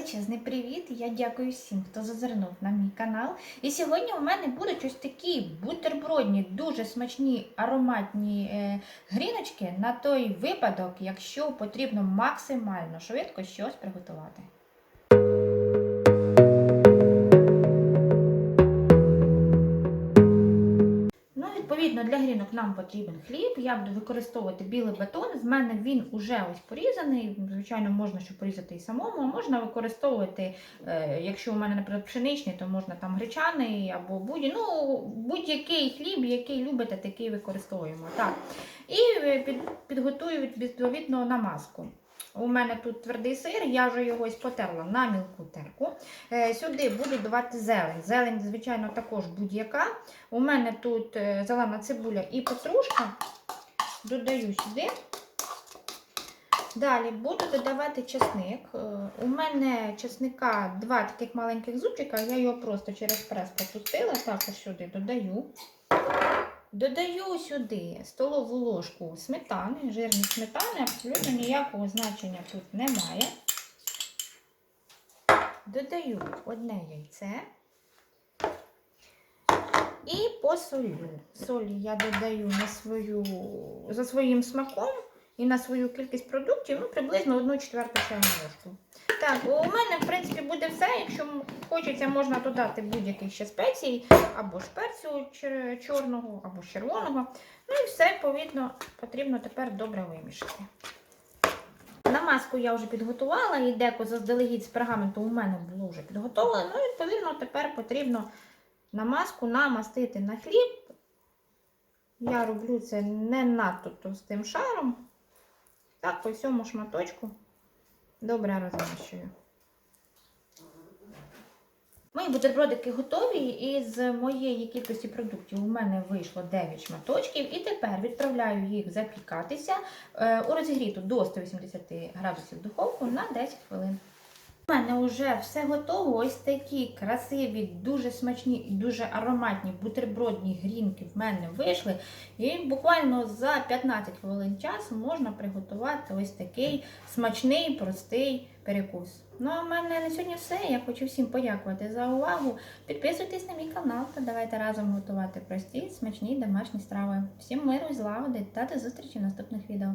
величезний привіт! Я дякую всім, хто зазирнув на мій канал. І сьогодні у мене будуть ось такі бутербродні, дуже смачні ароматні е, гріночки на той випадок, якщо потрібно максимально швидко щось приготувати. Відповідно, для грінок нам потрібен хліб. Я буду використовувати білий бетон. З мене він уже ось порізаний. Звичайно, можна ще порізати і самому. а Можна використовувати, е, якщо у мене, наприклад, пшеничний, то можна там гречаний або будь ну, будь-який хліб, який любите, такий використовуємо. Так. І е, під, підготую відповідно намазку. У мене тут твердий сир, я вже його потерла на мілку терку. Е, Сюди буду давати зелень. Зелень, звичайно, також будь-яка. У мене тут е, зелена цибуля і петрушка. Додаю сюди. Далі буду додавати чесник. Е, У мене чесника два таких маленьких зубчика, я його просто через прес пропустила. Також сюди додаю. Додаю сюди столову ложку сметани, жирні сметани, абсолютно ніякого значення тут немає. Додаю одне яйце і посолю. Солі я додаю на свою, за своїм смаком і на свою кількість продуктів, ну, приблизно 1 четверту чайну ложку. Так, у мене, в принципі, буде все. Якщо хочеться, можна додати будь-яких ще спецій, або ж перцю чорного, або червоного. Ну і все, відповідно, потрібно тепер добре вимішати. Намазку я вже підготувала, і деко заздалегідь з пергаменту у мене було вже підготовлено. Ну, відповідно, тепер потрібно намазку намастити на хліб. Я роблю це не надто товстим шаром. Так, по всьому шматочку добре розміщую. Мої бутербродики готові, і з моєї кількості продуктів у мене вийшло 9 шматочків. І тепер відправляю їх запікатися е, у розігріту до 180 градусів духовку на 10 хвилин. У мене вже все готово. Ось такі красиві, дуже смачні і дуже ароматні бутербродні грінки в мене вийшли. І буквально за 15 хвилин часу можна приготувати ось такий смачний, простий перекус. Ну а в мене на сьогодні все. Я хочу всім подякувати за увагу. Підписуйтесь на мій канал та давайте разом готувати прості, смачні домашні страви. Всім миру злагоди та до зустрічі в наступних відео.